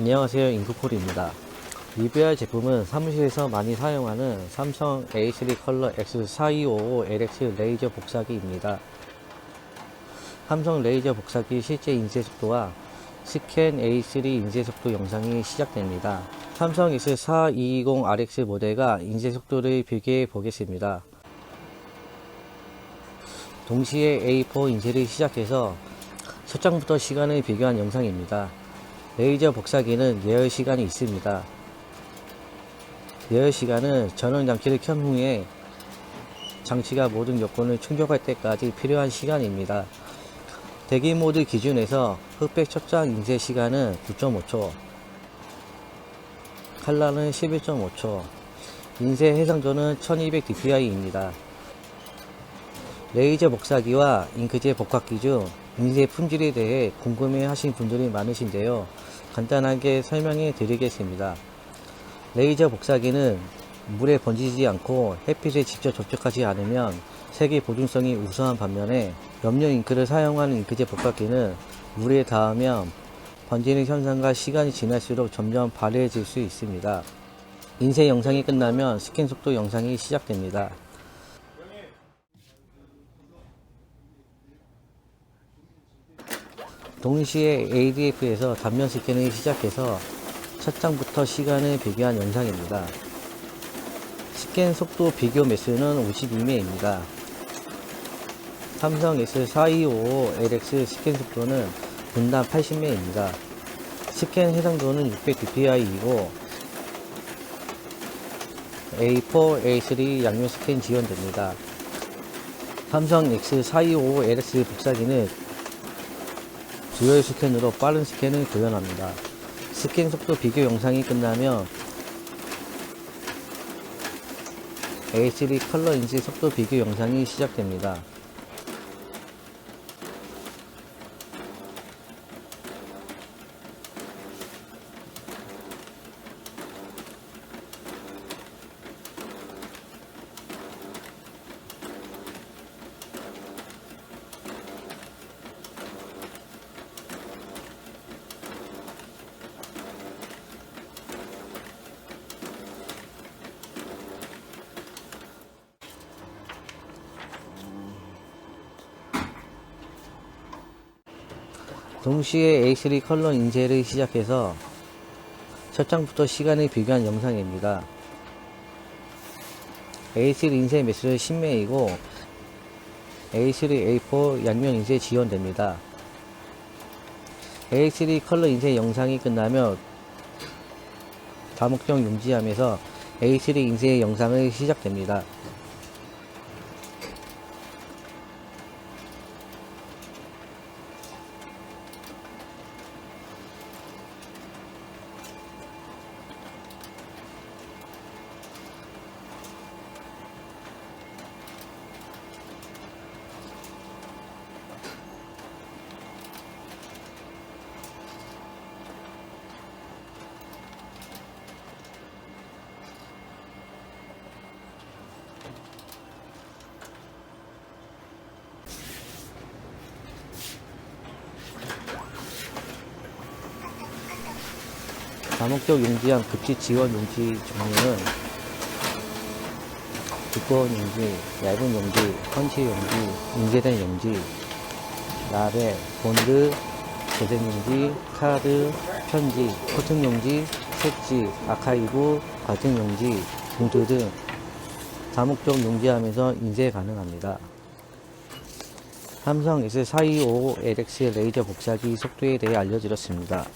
안녕하세요 인프콜입니다. 리뷰할 제품은 사무실에서 많이 사용하는 삼성 A3 컬러 X4255LX 레이저 복사기입니다. 삼성 레이저 복사기 실제 인쇄 속도와 스캔 A3 인쇄 속도 영상이 시작됩니다. 삼성 S4220RX 모델과 인쇄 속도를 비교해 보겠습니다. 동시에 A4 인쇄를 시작해서 첫 장부터 시간을 비교한 영상입니다. 레이저 복사기는 예열 시간이 있습니다. 예열 시간은 전원 장치를 켠 후에 장치가 모든 요건을 충족할 때까지 필요한 시간입니다. 대기 모드 기준에서 흑백 첫장 인쇄 시간은 9.5초, 칼라는 11.5초, 인쇄 해상도는 1200dpi입니다. 레이저 복사기와 잉크젯 복합기 중 인쇄 품질에 대해 궁금해 하신 분들이 많으신데요. 간단하게 설명해 드리겠습니다. 레이저 복사기는 물에 번지지 않고 햇빛에 직접 접촉하지 않으면 색의 보존성이 우수한 반면에 염료 잉크를 사용하는 잉크젯 복합기는 물에 닿으면 번지는 현상과 시간이 지날수록 점점 발해질 수 있습니다. 인쇄 영상이 끝나면 스캔 속도 영상이 시작됩니다. 동시에 ADF에서 단면 스캔을 시작해서 첫 장부터 시간을 비교한 영상입니다. 스캔 속도 비교 매수는 52매입니다. 삼성 S4255LX 스캔 속도는 분당 80매입니다. 스캔 해상도는 600dpi이고 A4, A3 양면 스캔 지원됩니다. 삼성 X4255LX 복사기는 듀얼 스캔으로 빠른 스캔을 구현합니다. 스캔 속도 비교 영상이 끝나면 A3 컬러 인쇄 속도 비교 영상이 시작됩니다. 동시에 A3 컬러 인쇄를 시작해서 첫 장부터 시간을 비교한 영상입니다. A3 인쇄 매수는 10매이고 A3, A4 양면 인쇄 지원됩니다. A3 컬러 인쇄 영상이 끝나면 다목적 용지함에서 A3 인쇄 영상을 시작됩니다. 다목적 용지함 급지 지원 용지 종류는 두꺼운 용지, 얇은 용지, 펀치 용지, 인쇄된 용지, 라벨, 본드, 재생 용지, 카드, 편지, 코팅 용지, 색지, 아카이브, 과정 용지, 봉투 등 다목적 용지함에서 인쇄 가능합니다. 삼성 S4255LX 레이저 복사기 속도에 대해 알려드렸습니다.